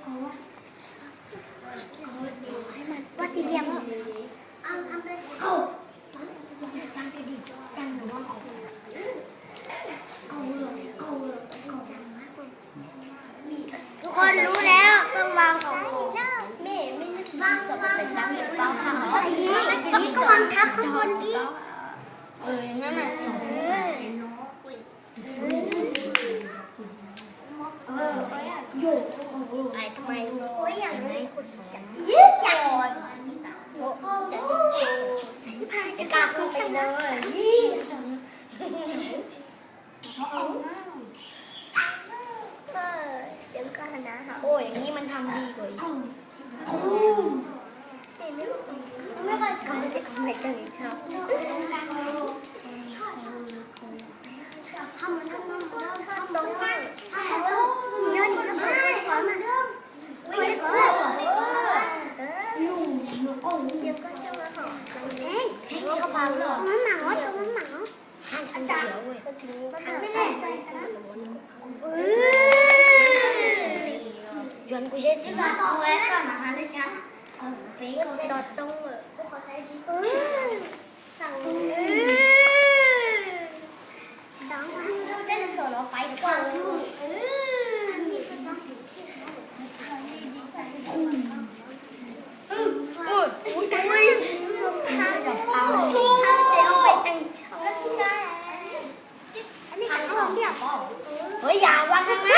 เขว่าที่เรียงเอาทำได้เอาตั้งกระดีจังหรือว่าเขาเขาเขาเขาจังมากทุกคนรู้แล้วต้องงของแม่ไนึกวางวางวางวางวางวางวางวางวางวางวางางวางวางวางวางวางวางวางวางวางว เดี๋ยวก็นะโอ้ยอย่างนี้มันทำดีกว่าอีกไม่ค่อยสอนเด็กไม่กันชอบทำมันทำมันทำตรงนั้นทำตรงนี้นี่ทำก่อนมาก่อนก่อนเออยุ่งโอ้ยเดี๋ยวก็จะมาหอมเองเองก็พังหรอมันหนาวจังมันหนาวหัน อันเดียวเว้ยหันไม่แน่ใจกันนะเออยนกูใช้สีมาต่อไว้ก่อนนะคะเลยจ้าไปดอดตรงเออกูขอใช้ดีเออสั่งเออดังมาเราจะสอนเราไปก่อนเออนี่คือต้องสีเขียวดีใจอืมโอ้ยอุ้ยอุ้ยพาเดี๋ยวเอาเดี๋ยวไปแต่งโช ว์อันนี้เ